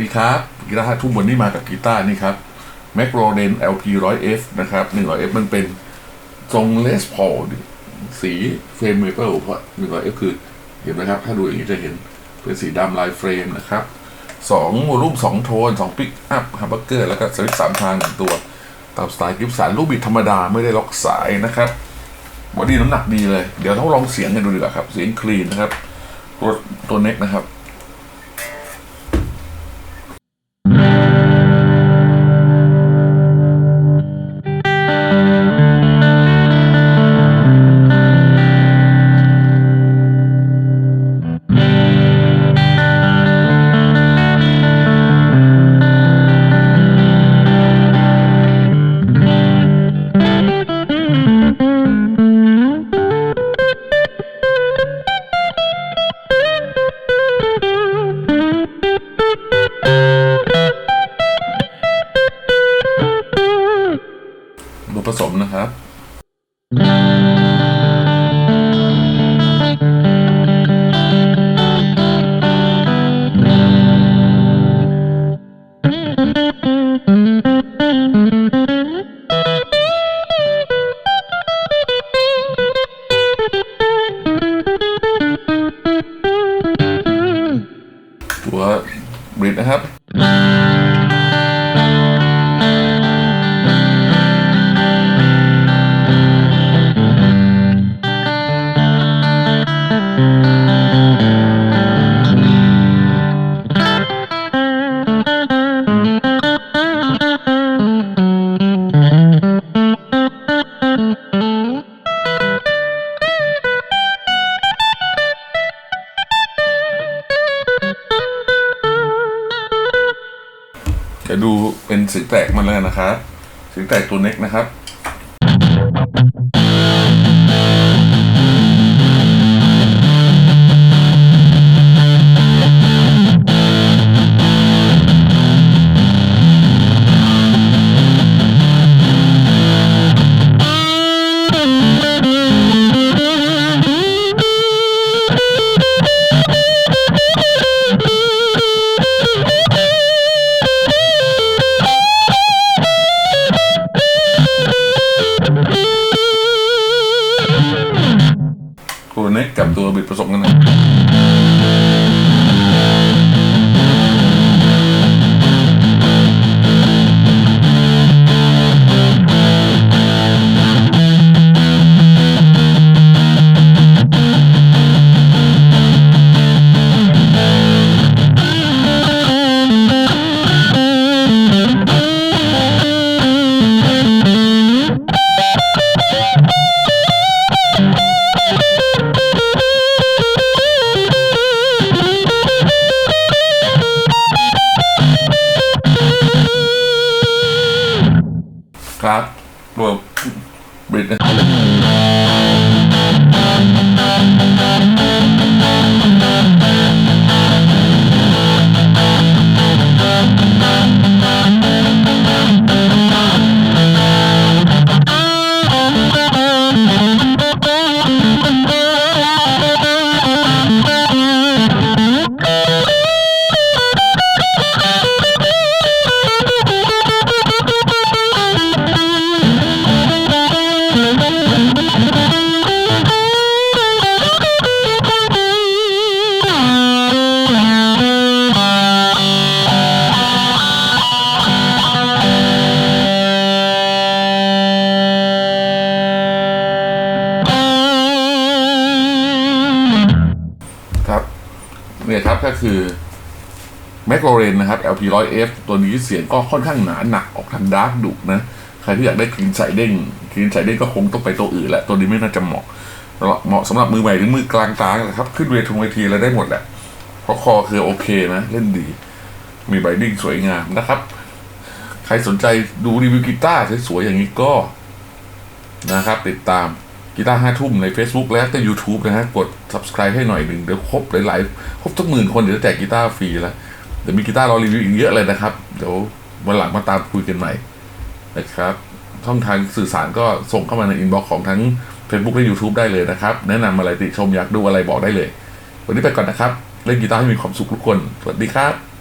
ดีครับกีตาร์ห้าทุ่มวันนี้มากับกีตาร์นี่ครับ m c r o d e n LP 100F นะครับ 100F มันเป็นทรงเลสพอลสีเฟรมเมเปิลเพราะ 100F คือ เห็นไหมครับ ถ้าดูอย่างนี้จะเห็นเป็นสีดำลายเฟรมนะครับสองโวลูมสองโทนสองปิกอัพฮัมเบอร์เกอร์แล้วก็สวิตช์สามทางหนึ่งตัว ตามสไตล์กิฟสันลูกบิดธรรมดาไม่ได้ล็อกสายนะครับบอดี้น้ำหนักดีเลย เดี๋ยวต้องลองเสียงกันดูดีกว่าครับ เสียงคลีนนะครับ ตัวตัวเน็กนะครับ นะครับ ตัวบริดนะครับ จะดูเป็นสียงแตกมาเลยนะครับสียงแตกตัวเน็กนะครับ ตัวเน็กกับตัวบิดผสมกันนะ ครับรวมบิดนะ เนี่ยครับก็คือแม c โ o เรนนะครับ LP 100F ตัวนี้เสียงก็ค่อนข้างหนาหนักออกทางดาร์กดุนะ ใครที่อยากได้คลีนใส่เด้งคลีนใส่เด้งก็คงต้องไปตัวอื่นแหละตัวนี้ไม่น่าจะเหมาะเหมาะสำหรับมือใหม่หรือมือกลางกลางนะครับ ขึ้นเวทีเวทีแล้วได้หมดแหละเพราะคอคือโอเคนะ เล่นดี มีไบดิ้งสวยงามนะครับ ใครสนใจดูรีวิวกีตาร์สวยๆอย่างนี้ก็นะครับ ติดตาม กีตาร์ห้าทุ่มใน Facebook และก็ YouTube นะฮะ กด subscribe ให้หน่อยหนึ่งเดี๋ยวครบหลายๆ ครบสักหมื่นคนเดี๋ยวแจกกีตาร์ฟรีแล้วเดี๋ยวมีกีตาร์รอรีวิวอีกเยอะเลยนะครับ เดี๋ยววันหลังมาตามคุยกันใหม่นะครับช่องทางสื่อสารก็ส่งเข้ามาในอินบ็อกซ์ของทั้ง Facebook และ YouTube ได้เลยนะครับ แนะนำอะไรติชมอยากดูอะไรบอกได้เลย วันนี้ไปก่อนนะครับ เล่นกีตาร์ให้มีความสุขทุกคน สวัสดีครับ